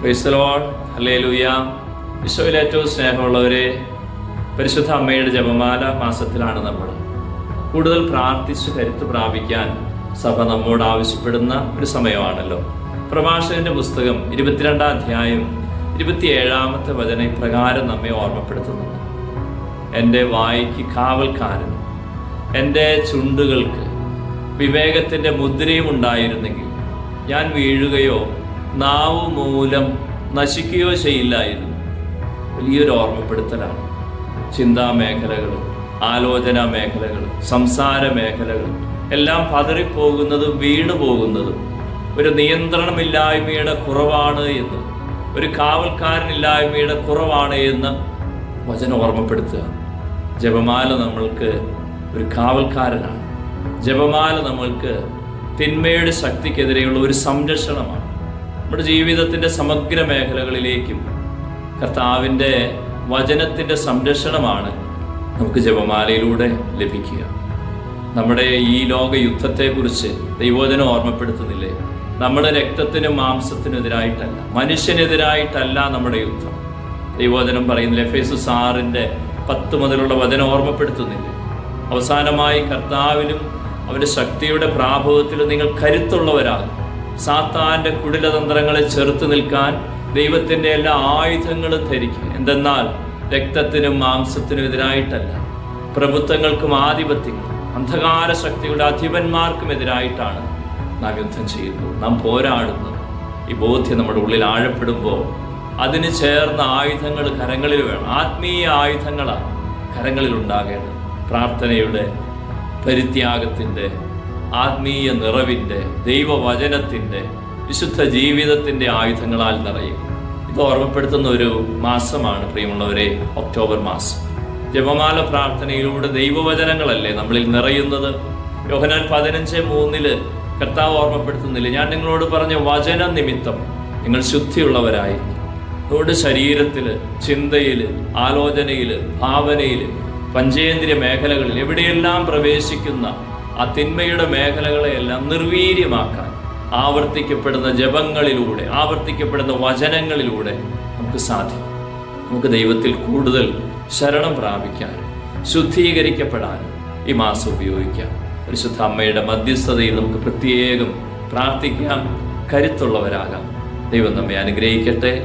ക്രൈസ്തലോൺ അല്ലേ ലൂയ ഈശോയിൽ ഏറ്റവും സ്നേഹമുള്ളവരെ പരിശുദ്ധ അമ്മയുടെ ജപമാല മാസത്തിലാണ് നമ്മൾ കൂടുതൽ പ്രാർത്ഥിച്ച് കരുത്ത് പ്രാപിക്കാൻ സഭ നമ്മോട് ആവശ്യപ്പെടുന്ന ഒരു സമയമാണല്ലോ. പ്രഭാഷകന്റെ പുസ്തകം ഇരുപത്തിരണ്ടാം അധ്യായം ഇരുപത്തിയേഴാമത്തെ വചന ഇപ്രകാരം നമ്മെ ഓർമ്മപ്പെടുത്തുന്നുണ്ട് എന്റെ വായിക്ക് കാവൽക്കാരൻ എന്റെ ചുണ്ടുകൾക്ക് വിവേകത്തിന്റെ മുദ്രയും ഉണ്ടായിരുന്നെങ്കിൽ ഞാൻ വീഴുകയോ നാവ് മൂലം നശിക്കുകയോ ചെയ്യില്ലായിരുന്നു. വലിയൊരു ഓർമ്മപ്പെടുത്തലാണ്. ചിന്താ മേഖലകൾ ആലോചന മേഖലകൾ സംസാര മേഖലകൾ എല്ലാം പതറിപ്പോകുന്നതും വീണു പോകുന്നതും ഒരു നിയന്ത്രണമില്ലായ്മയുടെ കുറവാണ് എന്ന് ഒരു കാവൽക്കാരനില്ലായ്മയുടെ കുറവാണ് എന്ന് വചനം ഓർമ്മപ്പെടുത്തുക. ജപമാല നമ്മൾക്ക് ഒരു കാവൽക്കാരനാണ്. ജപമാല നമ്മൾക്ക് തിന്മയുടെ ശക്തിക്കെതിരെയുള്ള ഒരു സംരക്ഷണമാണ്. നമ്മുടെ ജീവിതത്തിന്റെ സമഗ്ര മേഖലകളിലേക്കും കർത്താവിന്റെ വചനത്തിന്റെ സംരക്ഷണമാണ് നമുക്ക് ജപമാലയിലൂടെ ലഭിക്കുക. നമ്മുടെ ഈ ലോക യുദ്ധത്തെക്കുറിച്ച് ദൈവോധനം ഓർമ്മപ്പെടുത്തുന്നില്ലേ? നമ്മുടെ രക്തത്തിനും മാംസത്തിനും എതിരായിട്ടല്ല മനുഷ്യനെതിരായിട്ടല്ല നമ്മുടെ യുദ്ധം. ദൈവോധനം പറയുന്നില്ല? എഫ് എസ് സാറിന്റെ പത്ത് മുതലുള്ള വചനം ഓർമ്മപ്പെടുത്തുന്നില്ലേ? അവസാനമായി കർത്താവിലും അവന്റെ ശക്തിയുടെ പ്രാഭവത്തിലും നിങ്ങൾ കരുത്തുള്ളവരാകും. സാത്താന്റെ കുടിലതന്ത്രങ്ങളെ ചെറുത്തു നിൽക്കാൻ ദൈവത്തിന്റെ എല്ലാ ആയുധങ്ങളും ധരിക്കും. എന്തെന്നാൽ രക്തത്തിനും മാംസത്തിനും എതിരായിട്ടല്ല. പ്രഭുത്വങ്ങൾക്കും ആധിപത്യങ്ങൾ അന്ധകാര ശക്തിയുടെ അധിപന്മാർക്കും എതിരായിട്ടാണ് നാം യുദ്ധം ചെയ്യുന്നത്. നാം പോരാടുന്നത്. ഈ ബോധ്യം നമ്മുടെ ഉള്ളിൽ ആഴപ്പെടുമ്പോൾ അതിന് ചേർന്ന ആയുധങ്ങൾ കരങ്ങളിൽ വേണം. ആത്മീയ ആയുധങ്ങളാണ് കരങ്ങളിൽ ഉണ്ടാകേണ്ടത് പ്രാർത്ഥനയുടെ പരിത്യാഗത്തിന്റെ ആത്മീയ നിറവിന്റെ ദൈവവചനത്തിന്റെ വിശുദ്ധ ജീവിതത്തിന്റെ ആയുധങ്ങളാൽ നിറയും. ഇത് ഓർമ്മപ്പെടുത്തുന്ന ഒരു മാസമാണ് പ്രിയമുള്ളവരെ ഒക്ടോബർ മാസം. ജപമാല പ്രാർത്ഥനയിലൂടെ ദൈവവചനങ്ങളല്ലേ നമ്മളിൽ നിറയുന്നത്? യോഹനാൻ പതിനഞ്ച് മൂന്നിൽ കർത്താവ് ഓർമ്മപ്പെടുത്തുന്നില്ല. ഞാൻ നിങ്ങളോട് പറഞ്ഞ വചന നിമിത്തം നിങ്ങൾ ശുദ്ധിയുള്ളവരായി. നിങ്ങളുടെ ശരീരത്തിൽ ചിന്തയിൽ ആലോചനയിൽ ഭാവനയിൽ പഞ്ചേന്ദ്രിയ മേഖലകളിൽ എവിടെയെല്ലാം പ്രവേശിക്കുന്ന ആ തിന്മയുടെ മേഖലകളെയെല്ലാം നിർവീര്യമാക്കാൻ ആവർത്തിക്കപ്പെടുന്ന ജപങ്ങളിലൂടെ ആവർത്തിക്കപ്പെടുന്ന വചനങ്ങളിലൂടെ നമുക്ക് സാധിക്കും. നമുക്ക് ദൈവത്തിൽ കൂടുതൽ ശരണം പ്രാപിക്കാനും ശുദ്ധീകരിക്കപ്പെടാനും ഈ മാസം ഉപയോഗിക്കാം. പരിശുദ്ധ അമ്മയുടെ മധ്യസ്ഥതയിൽ നമുക്ക് പ്രത്യേകം പ്രാർത്ഥിക്കാം. കരുത്തുള്ളവരാകാം. ദൈവം നമ്മെ അനുഗ്രഹിക്കട്ടെ.